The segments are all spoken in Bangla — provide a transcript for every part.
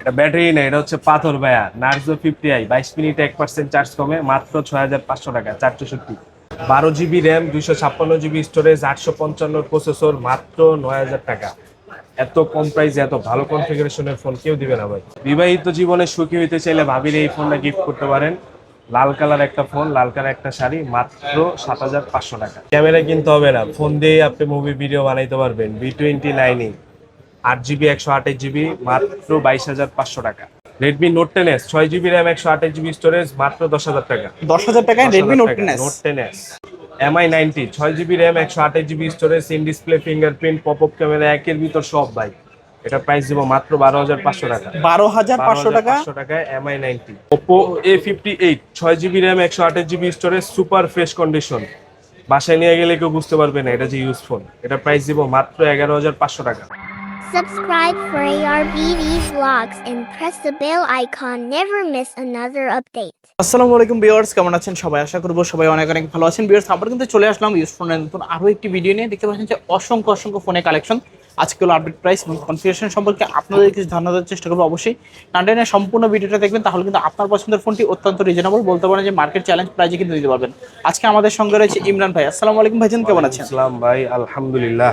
এটা ব্যাটারি না এটা হচ্ছে পাথর ভাইয়া। নার্জো ফিফটি আই বাইশ মিনিটে এক পার্সেন্ট চার্জ কমে, মাত্র ছয় হাজার পাঁচশো টাকা চারশোষট্টি বারো জিবি র্যাম, দুইশো ছাপ্পান্ন জিবি স্টোরেজ আটশো পঞ্চান্ন প্রসেসর মাত্র নয় হাজার টাকা। এত কম প্রাইসে এত ভালো কনফিগারেশনের ফোন কেউ দিবে না ভাই। বিবাহিত জীবনে সুখী হইতে চাইলে ভাবির এই ফোনটা গিফট করতে পারেন। লাল কালার একটা ফোন লাল কালার একটা শাড়ি, মাত্র সাত হাজার পাঁচশো টাকা। ক্যামেরা কিনতে হবে না ফোন দিয়ে আপনি মুভি ভিডিও বানাইতে পারবেন বি টোয়েন্টি নাইনই আট জিবি একশো আঠাশ জিবি মাত্র বাইশ হাজার পাঁচশো টাকা। রেডমি নোট টেন এস ছয় জিবি র্যাম একশো আঠাশ জিবি স্টোরেজ মাত্র দশ হাজার টাকা। দশ হাজার টাকায় Redmi Note ten Note ten S M I ninety ছয় জিবি র্যাম একশো আঠাশ GB storage in display fingerprint pop up camera একের ভিতর সব বাইক। এটা প্রাইস দিব মাত্র বারো হাজার পাঁচশো টাকা। বারো হাজার পাঁচশো টাকা? পাঁচশো টাকায় M I ninety Oppo A fifty eight ছয় জিবি র্যাম একশো আঠাশ GB storage super fresh condition বাসায় নিয়ে গেলে কেউ বুঝতে পারবে না এটা যে ইউজফুল এটা প্রাইস দিব মাত্র এগারো হাজার পাঁচশো টাকা। Subscribe for ARBV vlogs and press the bell icon. Never miss another update. আসসালামু আলাইকুম ভিউয়ার্স কেমন আছেন? সবাই আশা করব সবাই অনেক অনেক ভালো আছেন। ভিউয়ার্স আবার কিন্তু চলে আসলাম ইউজ ফোনের নতুন আরও একটি ভিডিও নিয়ে। দেখতে পাচ্ছেন যে অসংখ্য অসংখ্য ফোনের কালেকশন আজকে হলো আপডেট প্রাইস এবং কনফিগারেশন সম্পর্কে আপনাদের কিছু ধারণা দেওয়ার চেষ্টা করব অবশ্যই। নান্ডানের সম্পূর্ণ ভিডিওটা দেখবেন তাহলে কিন্তু আপনার পছন্দের ফোনটি অত্যন্ত রিজনেবল বলতে পারেন যে মার্কেট চ্যালেঞ্জ প্রাইজে কিন্তু দিতে পারবেন। আজকে আমাদের সঙ্গে রয়েছে ইমরান ভাই। আসসালামু আলাইকুম ভাইজান কেমন আছেন? ইসলাম ভাই আলহামদুলিল্লাহ।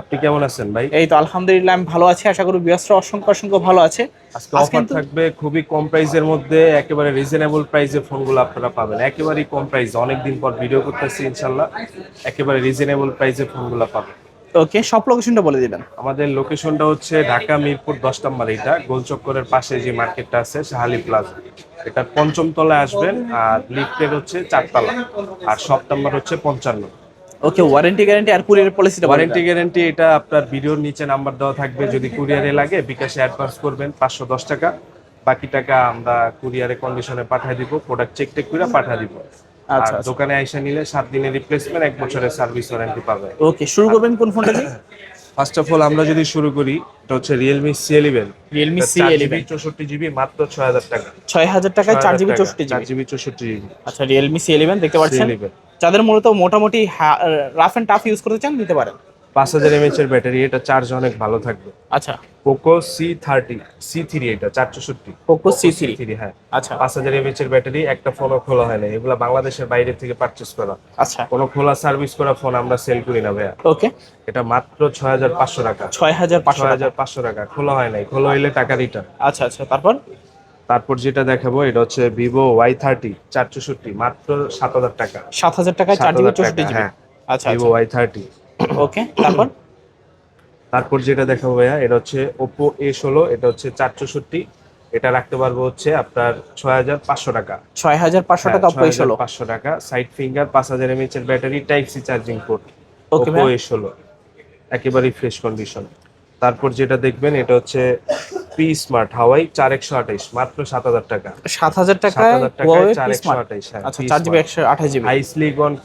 আপনি কেমন আছেন ভাই? এই তো আলহামদুলিল্লাহ আমি ভালো আছি। আশা করি ভিউয়ার্সরা অসংখ্য অসংখ্য ভালো আছে। আজকে অফার থাকবে খুবই কম প্রাইসের মধ্যে একেবারে রিজনেবল প্রাইসে ফোনগুলো আপনারা পাবেন। একেবারেই কম প্রাইস অনেকদিন পর ভিডিও করতেছি ইনশাআল্লাহ একেবারে রিজনেবল প্রাইসে ফোনগুলো পাবেন। ওকে সব লোকেশনটা বলে দিবেন। আমাদের লোকেশনটা হচ্ছে ঢাকা মিরপুর দশ নম্বর এটা গোলচক্করের পাশে যে মার্কেটটা আছে শাহালি প্লাজা এটা পঞ্চম তলায় আসবেন আর লিফটের হচ্ছে চারতলা। আর সব নাম্বার হচ্ছে পঞ্চান্ন। ওকে ওয়ারেন্টি গ্যারান্টি আর কুরিয়ার পলিসিটা ওয়ারেন্টি গ্যারান্টি এটা আপনার ভিডিওর নিচে নাম্বার দেওয়া থাকবে যদি কুরিয়ারে লাগে বিকাশে অ্যাডভান্স করবেন পাঁচশো দশ টাকা বাকি টাকা আমরা কুরিয়ারে কন্ডিশনে পাঠিয়ে দিব প্রোডাক্ট চেক টেক করে পাঠিয়ে দিব। আচ্ছা, আচ্ছা। দোকানে আইসা নিলে সাত দিনের রিপ্লেসমেন্ট এক বছরের সার্ভিস ওয়ারেন্টি পাবে। ওকে শুরু করবেন কোন ফোনটা দিয়ে? ফার্স্ট অফ অল আমরা যদি শুরু করি এটা হচ্ছে Realme C eleven Realme C eleven চৌষট্টি জিবি মাত্র ছয় হাজার টাকা। ছয় হাজার টাকায় চার জিবি চৌষট্টি চার জিবি জিবি চৌষট্টি জিবি আচ্ছা রিয়েলমি সি ইলেভেন দেখতে পাচ্ছেন? যাদের মূলত মোটামুটি রাফ অ্যান্ড টাফ ইউজ করতে চান নিতে পারেন। পাঁচ হাজার এমএচ এর ব্যাটারি এটা চার্জ অনেক ভালো থাকবে। আচ্ছা। Poco C thirty C three এটা চার চৌষট্টি পোকো সি থ্রি থ্রি হ্যাঁ। আচ্ছা। পাঁচ হাজার এমএচ এর ব্যাটারি একটা ফোনও খোলা হয় না এগুলো বাংলাদেশের বাইরে থেকে পারচেস করা। আচ্ছা। কোনো খোলা সার্ভিস করা ফোন আমরা সেল করি না ভাইয়া। ওকে এটা মাত্র ছয় হাজার পাঁচশো টাকা। ছয় হাজার পাঁচশো টাকা। হাজার পাঁচশো টাকা। খোলা হয় নাই। খোলা হইলে টাকা রিটার্ন আচ্ছা আচ্ছা। তারপর? তারপর যেটা দেখাবো এটা হচ্ছে ভিভো ওয়াই থার্টি চার চৌষট্টি মাত্র সাত হাজার টাকা। সাত হাজার টাকায় চার জিবি 7,000 টাকা, চৌষট্টি জিবি? হ্যাঁ। আচ্ছা ভিভো ওয়াই থার্টি ওকে তারপর? তারপর যেটা দেখাবো ভাইয়া এটা হচ্ছে ওপো এ ষোলো এটা হচ্ছে চার চৌষট্টি এটা রাখতে পারব হচ্ছে আপনার ছয় হাজার পাঁচশো টাকা। ছয় হাজার পাঁচশো টাকা হ্যাঁ, পয়সা পাঁচশো টাকা সাইড ফিঙ্গার পাঁচ হাজার এমএচ এর battery type C charging port Oppo. A ষোলো। একেবারেই ফ্রেশ কন্ডিশন তারপর যেটা দেখবেন এটা হচ্ছে পি স্মার্ট হাওয়াই চার একশো আঠাইশ মাত্র সাত হাজার টাকা। সাত হাজার Huawei চার একশো আঠাইশ হ্যাঁ আচ্ছা চার জিবি একশো আঠাশ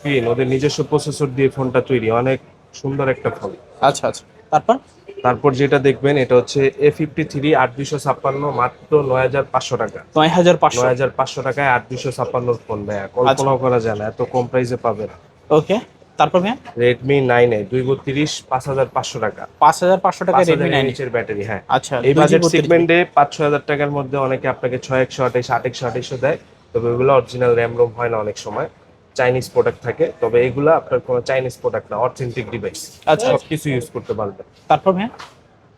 ক্রিন ওদের নিজস্ব প্রসেসর দিয়ে ফোনটা তৈরি অনেক সুন্দর একটা ফোন আচ্ছা আচ্ছা। তারপর? তারপর যেটা দেখবেন এটা হচ্ছে এ ফিফটি থ্রি আট দুশো ছাপ্পান্ন মাত্র নয় হাজার পাঁচশো টাকা। নয় হাজার পাঁচশো। নয় হাজার পাঁচশো টাকায় আট দুশো ছাপ্পান্নর ফোন ভাইয়া। কল্পনাও করা যায় না এত কম প্রাইসে পাবেন ওকে তারপর ভাইয়া? রেডমি নাইন এ দুই বত্রিশ পাঁচ হাজার পাঁচশো টাকা। পাঁচ হাজার পাঁচশো টাকা রেডমি নাইন এমএচের ব্যাটারি হ্যাঁ। আচ্ছা এই বাজেট। সেগমেন্টে পাঁচ ছয় হাজার টাকার মধ্যে অনেকে আপনাকে ছয় একশো আঠাইশ আট একশো আঠাইশও দেয়। তবে ওগুলো অরিজিনাল র্যাম রোম হয় না অনেক সময়। চাইনিজ প্রোডাক্ট থাকে। তবে এগুলো আপনার কোনো চাইনিজ প্রোডাক্ট না অথেন্টিক ডিভাইস আচ্ছা। সব কিছু ইউজ করতে পারবেন। তারপর ভাইয়া?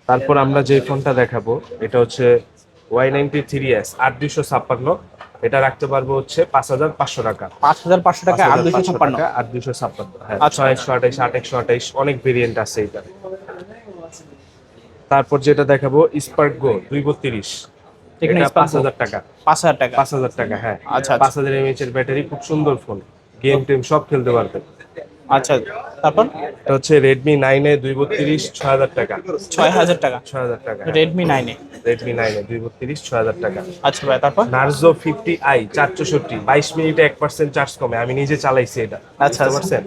তারপর আমরা যে ফোনটা দেখাবো এটা হচ্ছে ওয়াই নাইনটি থ্রি এস আট দুশো ছাপ্পান্ন। এটা রাখতে পারব হচ্ছে পাঁচ হাজার পাঁচশো টাকা। পাঁচ হাজার পাঁচশো টাকা আর দুশো ছাপ্পান্ন। আট দুশো ছাপ্পান্ন। হ্যাঁ আচ্ছা। ছয় একশো আঠাইশ আট একশো আঠাইশ অনেক ভেরিয়েন্ট আছে এটা তারপর যেটা দেখাবো স্পার্ক গো দুই বত্রিশ। এখানে পাঁচ হাজার টাকা। পাঁচ হাজার টাকা। পাঁচ হাজার টাকা হ্যাঁ। আচ্ছা, আচ্ছা। পাঁচ হাজার এমএইচ এর ব্যাটারি খুব সুন্দর ফোন গেম টেম সব খেলতে পারবেন। আচ্ছা তারপর? এটা হচ্ছে রেডমি নাইন এ দুই বত্রিশ ছয় হাজার টাকা। ছয় হাজার টাকা। ছয় হাজার টাকা রেডমি নাইনে রেডমি নাইন এ দুই বত্রিশ ছয় হাজার টাকা। আচ্ছা ভাই তারপর? নার্জো ফিফটি আই চার চৌষট্টি বাইশ মিনিটে এক পার্সেন্ট চার্জ কমে। আমি নিজে চালাইছি এটা। আচ্ছা, বুঝতে পারছেন?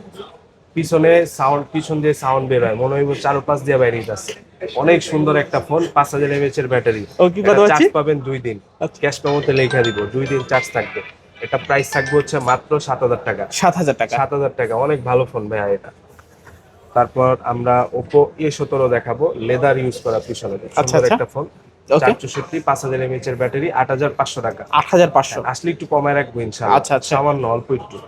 পিছনে সাউন্ড পিছন দিয়ে সাউন্ড বের হয়। মনে হইব চার পাঁচ দিয়ে বাইরে যাচ্ছে। অনেক সুন্দর একটা ফোন পাঁচ হাজার এমএচ এর ব্যাটারি ও, কি কথা চার্জ পাবেন দুই দিন। আচ্ছা। ক্যাশ মেমোতে লেখা দিব দুই দিন চার্জ থাকবে। এটা প্রাইস থাকবে হচ্ছে মাত্র সাত হাজার টাকা। সাত হাজার টাকা। সাত হাজার টাকা। অনেক ভালো ফোন ভাইয়া এটা। তারপর আমরা ওপো এ সতেরো দেখাবো। লেদার ইউজ করা পিছনে। আচ্ছা, আচ্ছা। একটা ফোন Okay. চার চৌষট্টি পাঁচ হাজার এমএচ এর ব্যাটারি আট হাজার পাঁচশো টাকা। আট হাজার পাঁচশো। আসলে একটু কমায় রাখব ইনশাআল্লাহ। আচ্ছা, আচ্ছা। সামান্য অল্প একটু।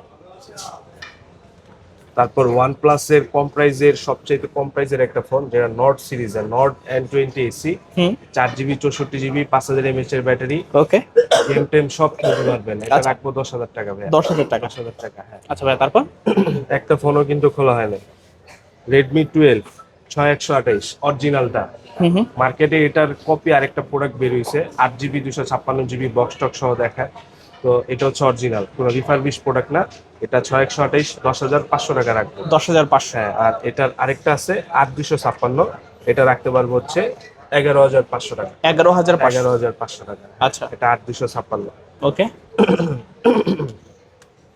তারপর ওয়ান প্লাসের কম প্রাইজের সবচেয়ে কম প্রাইজের একটা ফোন যেটা নট সিরিজের নট এন টোয়েন্টি এসি চার জিবি চৌষট্টি জিবি পাঁচ হাজার এমএচ এর ব্যাটারি ওকে গেম টেম সব খেলতে পারবেন। এটা আচ্ছা। রাখব দশ হাজার টাকা ভাই দশ হাজার টাকা। দশ হাজার টাকা হ্যাঁ। আচ্ছা ভাই তারপর? একটা ফোনও কিন্তু খোলা হয় না রেডমি টুয়েলভ ছয় একশো আঠাইশ অরিজিনালটা মার্কেটে এটার কপি আরেকটা প্রোডাক্ট বের হয়েছে আট জিবি দুশো ছাপ্পান্ন জিবি বক্স টক সহ দেখায়। তো এটা হচ্ছে অরিজিনাল কোনো রিফারবিশ প্রোডাক্ট না। এটা ছয় একশো আঠাইশ দশ হাজার পাঁচশো টাকা রাখব। দশ হাজার পাঁচশো। হ্যাঁ আর এটার আরেকটা আছে আট দুশো ছাপ্পান্ন। এটা রাখতে পারব হচ্ছে এগারো হাজার পাঁচশো টাকা। এগারো হাজার এগারো হাজার পাঁচশো টাকা। আচ্ছা। এটা আট দুশো ছাপ্পান্ন। ওকে।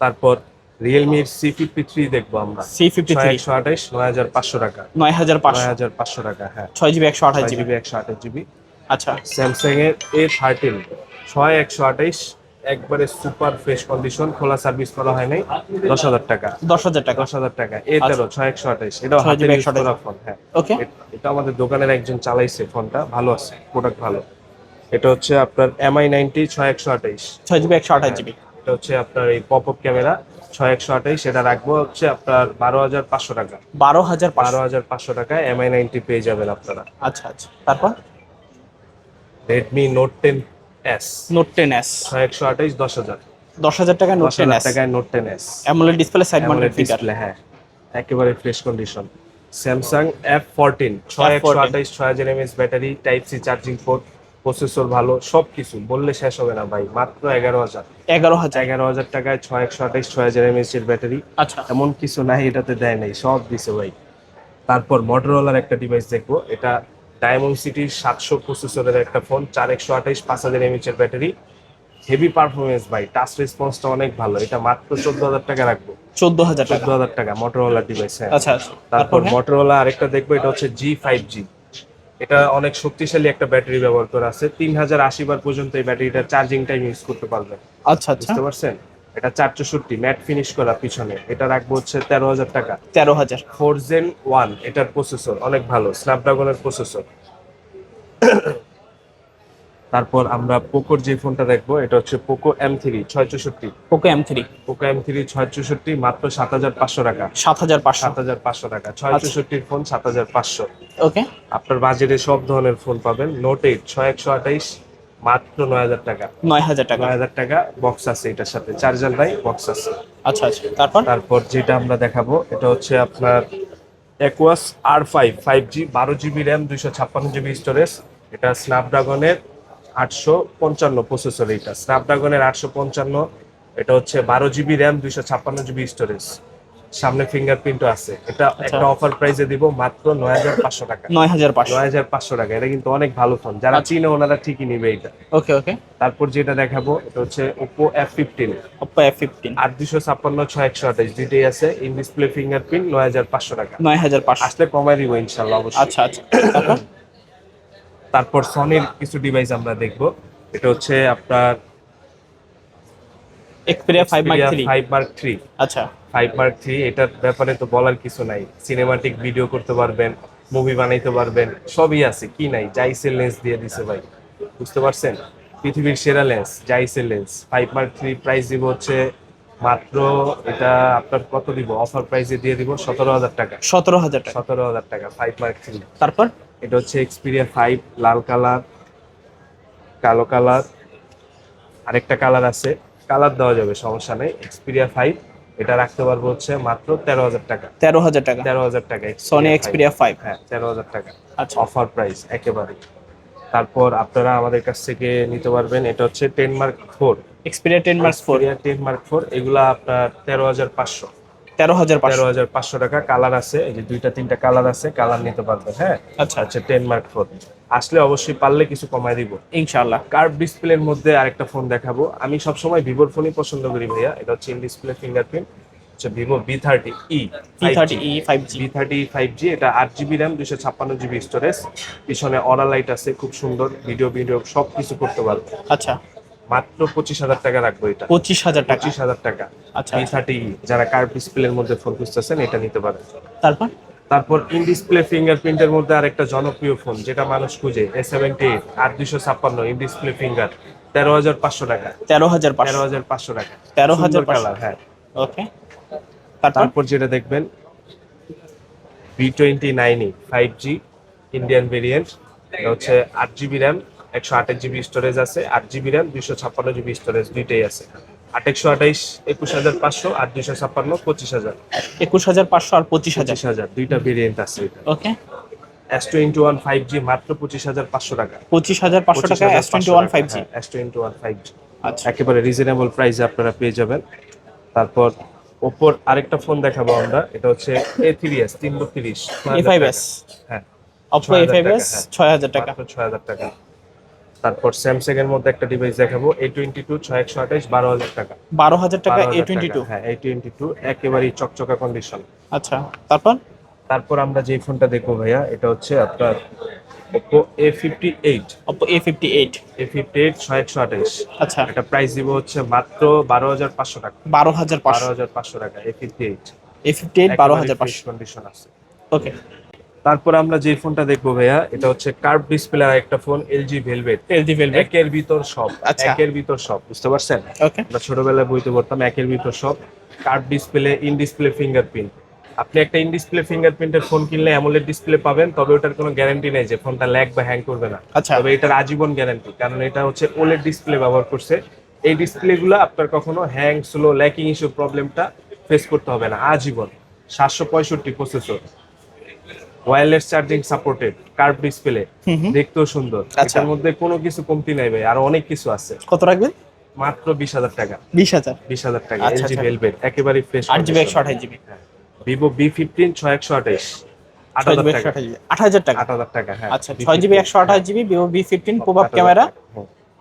তারপর রিয়েলমির সি ফিফটি থ্রি দেখব আমরা। সি ফিফটি থ্রি একশো আঠাইশ নয় হাজার পাঁচশো টাকা। নয় হাজার পাঁচশো। হাজার পাঁচশো টাকা হ্যাঁ। ছয় জিবি একশো আঠাশ জিবি। জিবি একশো আঠাশ জিবি। আচ্ছা। স্যামসাং এর এ থার্টিন ছয় একশো আঠাইশ একবারে সুপার ফ্রেশ কন্ডিশন খোলা সার্ভিস করা হয় নাই। দশ হাজার টাকা। দশ হাজার টাকা। দশ হাজার টাকা। এ তেরো ছয় একশো আঠাইশ এটাও ছয় হাতের ইউজ একশো করা ফোন হ্যাঁ। ওকে এটা আমাদের দোকানের একজন চালাইছে ফোনটা ভালো আছে প্রোডাক্ট ভালো। এটা হচ্ছে আপনার এমআই নাইনটি ছয় একশো আঠাইশ ছয় জিবি একশো আঠাশ জিবি। এটা হচ্ছে আপনার এই পপ আপ ক্যামেরা ছয় একশো আঠাইশ এটা রাখব হচ্ছে আপনার বারো হাজার পাঁচশো টাকা। বারো হাজার বারো হাজার পাঁচশো টাকায় এমআই নাইনটি পেয়ে যাবেন আপনারা। আচ্ছা আচ্ছা। তারপর? Redmi Note ten S Note ten S একশো আঠাইশ দশ হাজার। দশ হাজার টাকা নোট টেন এস টাকায় Note ten S AMOLED display side mounted display হ্যাঁ। একেবারে fresh condition Samsung F fourteen ছয় একশো আঠাইশ ছয় হাজার M S battery type C charging port processor ভালো সব কিছু বললে শেষ হবে না ভাই মাত্র এগারো হাজার। এগারো হাজার। এগারো হাজার টাকায় ছয় একশো আঠাইশ ছয় হাজার এমএস এর ব্যাটারি আচ্ছা। এমন কিছু নাই এটাতে দেয় নাই সব দিছে ভাই। তারপর মোটরোলার একটা ডিভাইস দেখব এটা ডায়মন্ড সিটির সাতশো প্রসেসরের একটা ফোন চার একশো আঠাইশ পাঁচ হাজার এমএচ এর ব্যাটারি। হেভি পারফরমেন্স ভাই টাচ রেসপন্সটা অনেক ভালো। এটা মাত্র চোদ্দ হাজার টাকা রাখব। চোদ্দ হাজার চোদ্দ হাজার টাকা মোটরোলার ডিভাইস হ্যাঁ। আচ্ছা আচ্ছা। তারপর তারপর হ্যাঁ? আরেকটা দেখব এটা হচ্ছে জি ফাইভ জি এটা অনেক শক্তিশালী একটা ব্যাটারি ব্যবহার করা আছে। তিন হাজার আশি বার পর্যন্ত এই ব্যাটারিটা চার্জিং টাইম ইউজ করতে পারবেন। আচ্ছা আচ্ছা। বুঝতে পারছেন? এটা চার চৌষট্টি ম্যাট ফিনিশ করা পিছনে। এটা রাখব হচ্ছে তেরো হাজার টাকা। তেরো হাজার। ফোর জেন ওয়ান এটার প্রসেসর অনেক ভালো স্ন্যাপড্রাগনের প্রসেসর তারপর আমরা পোকোর যে ফোনটা দেখব এটা হচ্ছে পোকো এম থ্রি ছয় চৌষট্টি Poco M three. Poco M three ছয় চৌষট্টি মাত্র সাত হাজার পাঁচশো টাকা। সাত হাজার পাঁচশো। সাত হাজার পাঁচশো টাকা ছয় আচ্ছা। চৌষট্টির ফোন সাত হাজার পাঁচশো। ওকে। আপনার বাজেটে সব ধরনের ফোন পাবেন নোট এইট ছয় একশো আঠাইশ। মাত্র নয় হাজার টাকা। নয় হাজার টাকা। নয় হাজার টাকা বক্স আছে এটার সাথে। চার্জার নাই বক্স আছে। আচ্ছা আচ্ছা। তারপর? তারপর যেটা আমরা দেখাবো এটা হচ্ছে আপনার Aquos R five five G বারো জিবি র্যাম দুইশো ছাপ্পান্ন জিবি স্টোরেজ এটা স্ন্যাপড্রাগনের আটশো পঞ্চান্ন প্রসেসর এটা স্ন্যাপড্রাগনের আটশো পঞ্চান্ন এটা হচ্ছে বারো জিবি র্যাম দুইশো ছাপ্পান্ন জিবি স্টোরেজ সামনে ফিঙ্গারপ্রিন্টও আছে। এটা একটা অফার প্রাইসে দিব মাত্র নয় হাজার পাঁচশো টাকা। নয় হাজার পাঁচশো। নয় হাজার পাঁচশো টাকা। এটা কিন্তু অনেক ভালো ফোন যারা চিনে ওনারা ঠিকই নিবে এটা। ওকে ওকে। তারপর যেটা দেখাবো এটা হচ্ছে Oppo F fifteen Oppo F fifteen আট দুশো ছাপ্পান্ন ছয় একশো আঠাইশ দুইটাই আছে। ইন ডিসপ্লে ফিঙ্গারপ্রিন্ট নয় হাজার পাঁচশো টাকা। নয় হাজার পাঁচশো। আসলে কমাই দিব ইনশাল্লাহ অবশ্যই। আচ্ছা আচ্ছা। তারপর? সনির কিছু ডিভাইস আমরা দেখব। এটা হচ্ছে আপনার Xperia five Mark three five Mark three আচ্ছা। ফাইভ মার্ক থ্রি এটার ব্যাপারে তো বলার কিছু নাই। সিনেমাটিক ভিডিও করতে পারবেন মুভি বানাইতে পারবেন সবই আছে কি নাই? জাইসের লেন্স দিয়ে দিছে ভাই। বুঝতে পারছেন? পৃথিবীর সেরা lens জাইসের lens five Mark three price দিব হচ্ছে মাত্র এটা আপনার কত দিব? অফার প্রাইসে দিয়ে দিব সতেরো হাজার টাকা। সতেরো হাজার টাকা। সতেরো হাজার টাকা ফাইভ মার্ক থ্রি তারপর? এটা হচ্ছে এক্সপিরিয়া ফাইভ লাল কালার কালো কালার আরেকটা কালার আছে কালার দেওয়া যাবে সমস্যা নেই। এক্সপিরিয়া ফাইভ এটা রাখতে পারব হচ্ছে মাত্র তেরো হাজার টাকা। তেরো হাজার টাকা। তেরো হাজার টাকা সনি এক্সপিরিয়া ফাইভ হ্যাঁ তেরো হাজার টাকা। আচ্ছা। অফার প্রাইস একেবারে তারপর আপনারা আমাদের কাছ থেকে নিতে পারবেন এটা হচ্ছে ten Mark four Xperia ten Mark four ten Mark four এগুলা আপনার তেরো হাজার পাঁচশো। তেরো হাজার তেরো হাজার পাঁচশো টাকা কালার আছে এই যে দুইটা তিনটা কালার আছে কালার নিতে পারবেন হ্যাঁ? আচ্ছা। আচ্ছা টেন মার্ক ফোর আসলে অবশ্যই পারলে কিছু কমায় দিব। ইনশাআল্লাহ। কার্ভ ডিসপ্লের মধ্যে আরেকটা ফোন দেখাবো। আমি সবসময় ভিভোর ফোনই পছন্দ করি ভাইয়া। এটা হচ্ছে ইন ডিসপ্লে ফিঙ্গারপ্রিন্ট হচ্ছে Vivo V thirty E V thirty five G এটা আট জিবি র্যাম দুশো ছাপ্পান্ন জিবি স্টোরেজ পিছনে অরা লাইট আছে খুব সুন্দর। ভিডিও ভিডিও সব কিছু করতে পারব আচ্ছা। মাত্র পঁচিশ হাজার টাকা রাখব এটা। পঁচিশ হাজার টাকা। পঁচিশ হাজার টাকা। আচ্ছা। বি থার্টি যারা কার্ভ ডিসপ্লের মধ্যে ফোন খুঁজতেছেন এটা নিতে পারেন। তারপর? তারপর ইন ডিসপ্লে ফিঙ্গারপ্রিন্টের মধ্যে আর একটা জনপ্রিয় ফোন যেটা মানুষ খুঁজে এ সেভেন্টি এইট আট দুশো ছাপ্পান্ন ইন ডিসপ্লে ফিঙ্গার তেরো হাজার পাঁচশো টাকা। তেরো হাজার তেরো হাজার পাঁচশো টাকা। 13,500 কালার হ্যাঁ। ওকে তারপর? যেটা দেখবেন V twenty nine nine E five G Indian variant এটা হচ্ছে আট জিবি র্যাম একশো আঠাশ জিবি স্টোরেজ আছে আট জিবি র্যাম দুইশো ছাপ্পান্ন জিবি স্টোরেজ দুইটাই আছে। আট একশো আঠাইশ একুশ হাজার পাঁচশো আর দুইশো ছাপ্পান্ন পঁচিশ হাজার। একুশ হাজার পাঁচশো আর পঁচিশ হাজার। হাজার দুইটা ভেরিয়েন্ট আছে okay S twenty one five G মাত্র পঁচিশ হাজার পাঁচশো টাকা। পঁচিশ হাজার পাঁচশো টাকা S twenty one five G S twenty one five G আচ্ছা। একেবারে রিজনেবল প্রাইসে আপনারা পেয়ে যাবেন। তারপর ওপোর আরেকটা ফোন দেখাবো আমরা। এটা হচ্ছে এ থ্রি এস তিন বত্রিশ এ ফাইভ এস হ্যাঁ অপো এ ফাইভ এস। ছয় হাজার টাকা। ছয় হাজার টাকা। তারপর স্যামসাং এর মধ্যে একটা ডিভাইস দেখাবো এ টোয়েন্টি টু ছয় একশো আঠাইশ বারো হাজার টাকা। বারো হাজার টাকা এ টোয়েন্টি টু হ্যাঁ এ টোয়েন্টি টু একেবারেই চকচকা কন্ডিশন আচ্ছা তারপর? তারপর আমরা যে ফোনটা দেখব ভাইয়া এটা হচ্ছে আপনার Oppo A fifty eight Oppo A fifty eight A fifty eight ছয় একশো আঠাইশ আচ্ছা। এটা প্রাইস দিব হচ্ছে মাত্র বারো হাজার পাঁচশো টাকা। বারো হাজার বারো হাজার পাঁচশো টাকা A fifty eight A fifty eight বারো হাজার পাঁচশো। কন্ডিশন আছে। ওকে তারপর আমরা যে ফোনটা দেখব ভাইয়া এটা হচ্ছে কার্ভ ডিসপ্লে আর একটা phone L G Velvet. L G Velvet. একের ভিতর সব আচ্ছা। একের ভিতর সব বুঝতে পারছেন? আমরা ছোটবেলায় বইতে পড়তাম একের ভিতর সব curve display in display fingerprint. আপনি একটা ইন ডিসপ্লে ফিঙ্গারপ্রিন্টের ফোন কিনলে অ্যামোলেড ডিসপ্লে পাবেন তবে ওটার কোনো গ্যারান্টি নেই যে ফোনটা ল্যাগ বা হ্যাং করবে না। আচ্ছা। তবে এটার আজীবন গ্যারান্টি কারণ এটা হচ্ছে ওলেড ডিসপ্লে ব্যবহার করছে। এই ডিসপ্লেগুলো আপনার কখনো হ্যাং স্লো ল্যাকিং ইস্যু প্রবলেমটা ফেস করতে হবে না আজীবন। সাতশো পঁয়ষট্টি processor. Wireless charging supported curve display দেখতেও সুন্দর। আচ্ছা। এটার মধ্যে কোনো কিছু কমতি নাই ভাই আর অনেক কিছু আছে। কত রাখবেন? মাত্র বিশ হাজার টাকা। বিশ হাজার? বিশ হাজার টাকা আচ্ছা, এলজি আচ্ছা। ভেলভেট একেবারে ফ্রেশ আট জিবি একশো আঠাশ জিবি। ভিভো বি ফিফটিন ছয় একশো আঠাশ। আট হাজার টাকা। আট হাজার টাকা? হ্যাঁ। আচ্ছা ছয় জিবি একশো আঠাশ জিবি ভিভো বি ফিফটিন প্রভাব ক্যামেরা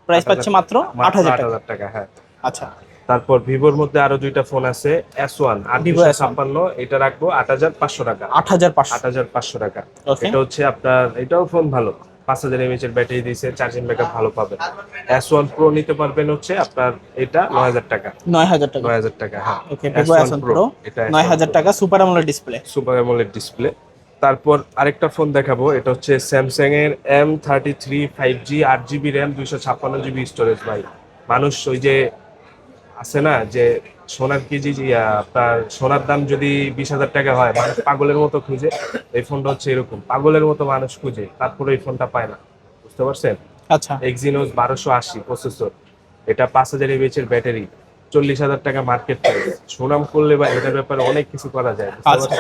প্রাইস পাচ্ছে মাত্র আট হাজার টাকা হ্যাঁ। আচ্ছা। তারপর ভিভোর মধ্যে আরও দুইটা ফোন আছে এস ওয়ান S1 ছাপ্পান্ন এটা রাখব আট হাজার পাঁচশো টাকা। আট হাজার আট হাজার পাঁচশো টাকা। এটা হচ্ছে আপনার এটাও ফোন ভালো। পাঁচ হাজার এমএচ এর ব্যাটারি দিয়েছে চার্জিং ব্যাকআপ ভালো পাবেন। এস ওয়ান প্রো নিতে পারবেন হচ্ছে আপনার এটা নয় হাজার টাকা। নয় হাজার টাকা। নয় হাজার টাকা হ্যাঁ। ওকে ভিভো এস প্রো এটা নয় হাজার টাকা সুপার আমলের ডিসপ্লে সুপার অ্যামোলেড ডিসপ্লে তারপর আরেকটা ফোন দেখাবো এটা হচ্ছে স্যামসাং এর M thirty three five G আট জিবি র্যাম দুইশো ছাপ্পান্ন জিবি স্টোরেজ ভাই। মানুষ ওই যে আছে না যে সোনার কেজি যে, আপনার সোনার দাম যদি বিশ হাজার টাকা হয় মানুষ পাগলের মতো খুঁজে এই ফোনটা হচ্ছে এরকম পাগলের মতো মানুষ খুঁজে তারপরে এই ফোনটা পায় না। বুঝতে পারছেন? আচ্ছা। এক্সিনোস বারোশো আশি প্রসেসর এটা পাঁচ হাজার এর ব্যাটারি চল্লিশ হাজার টাকা মার্কেট প্রাইস সুনাম করলে বা এটার ব্যাপারে অনেক কিছু করা যায় আচ্ছা।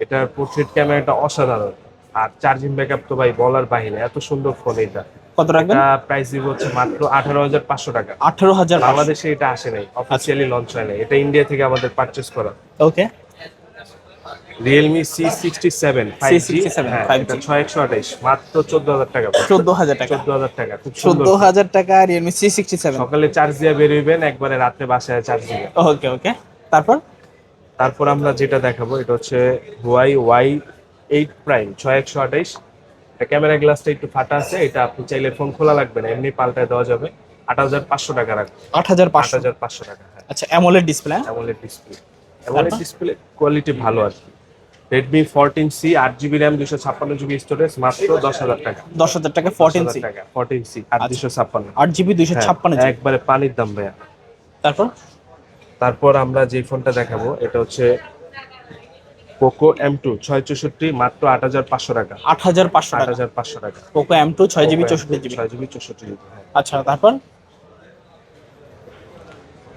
এটার পোর্ট্রেট ক্যামেরাটা অসাধারণ। আর চার্জিং ব্যাকআপ তো ভাই বলার বাহিরে এত সুন্দর ফোন এটা। কত রাখবেন? প্রাইস দিব হচ্ছে মাত্র 18500 টাকা। আঠারো 18500 বাংলাদেশে এটা আসে নাই অফিসিয়ালি লঞ্চ হয় নাই। এটা ইন্ডিয়া থেকে আমাদের পারচেস করা। ওকে Realme C67 5G হ্যাঁ এটা 6128 মাত্র 14000 টাকা। 14000 টাকা। 14000 টাকা খুব 14000 টাকা Realme C67 সকালে চার্জ দিয়ে বের একবারে রাতে বাসায় চার্জ দিবেন। ওকে ওকে তারপর? তারপর আমরা যেটা দেখাবো এটা হচ্ছে Huawei Y8 Prime 6128 ক্যামেরা গ্লাসটা একটু ফাটা আছে এটা আপনি চাইলে ফোন খোলা লাগবে না এমনি পাল্টায় দেওয়া যাবে। আট হাজার পাঁচশো টাকা রাখবে। আট হাজার পাঁচশো? হাজার পাঁচশো টাকা হ্যাঁ। আচ্ছা AMOLED display AMOLED display AMOLED display quality ভালো আর কি। রেডমি ফোরটিন সি আট জিবি র্যাম দুশো ছাপ্পান্ন জিবি স্টোরেজ মাত্র দশ হাজার টাকা। দশ হাজার টাকা ফোরটিন সি টাকা ফোরটিন সি আট। দুশো ছাপ্পান্ন। আট জিবি হ্যাঁ, ছাপ্পান্ন একবারে পানির দাম ভাইয়া। তারপর? তারপর আমরা যে ফোনটা দেখাবো এটা হচ্ছে পোকো এম টু ছয় চৌষট্টি মাত্র আট হাজার পাঁচশো টাকা। আট হাজার পাঁচশো আট হাজার পাঁচশো টাকা। পোকো এম টু ছয় জিবি চৌষট্টি জিবি। ছয় জিবি চৌষট্টি জিবি হ্যাঁ। আচ্ছা তারপর?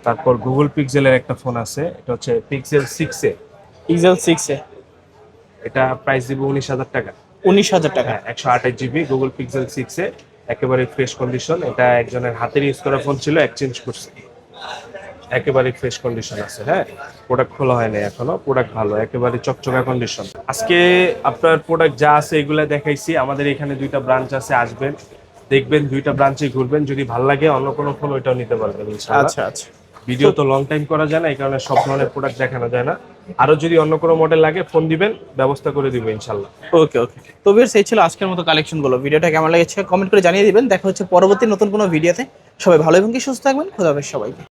তারপর গুগল পিক্সেলের একটা ফোন আছে এটা হচ্ছে Pixel six A. Pixel six A. এটা প্রাইস দিব উনিশ হাজার টাকা। উনিশ হাজার টাকা। হ্যাঁ একশো আঠাশ GB Google Pixel six A একেবারে ফ্রেশ কন্ডিশন এটা একজনের হাতের ইউজ করা ফোন ছিল এক্সচেঞ্জ করছে। একেবারে ফ্রেশ কন্ডিশন আছে হ্যাঁ? প্রোডাক্ট খোলা হয়নি এখনও প্রোডাক্ট ভালো একেবারে চকচকা কন্ডিশন আজকে আপনার প্রোডাক্ট যা আছে এগুলা দেখাইছি আমাদের এখানে দুইটা ব্রাঞ্চ আছে আসবেন দেখবেন দুইটা ব্রাঞ্চে ঘুরবেন যদি ভালো লাগে অন্য কোনো ফোন ওইটাও নিতে পারবেন ইনশাআল্লাহ। আচ্ছা আচ্ছা। ভিডিও তো লং টাইম করা যায় না এই কারণে সব ধরনের প্রোডাক্ট দেখানো যায় না। আরও যদি অন্য কোনো মডেল লাগে ফোন দিবেন ব্যবস্থা করে দিব ইনশাল্লাহ ওকে ওকে তো ভিউয়ার্স এই ছিল আজকের মতো কালেকশনগুলো। ভিডিওটা কেমন লেগেছে কমেন্ট করে জানিয়ে দিবেন। দেখা হচ্ছে পরবর্তী নতুন কোনো ভিডিওতে সবাই ভালো এবং কি সুস্থ থাকবেন। খোদা হাফেজ সবাইকে।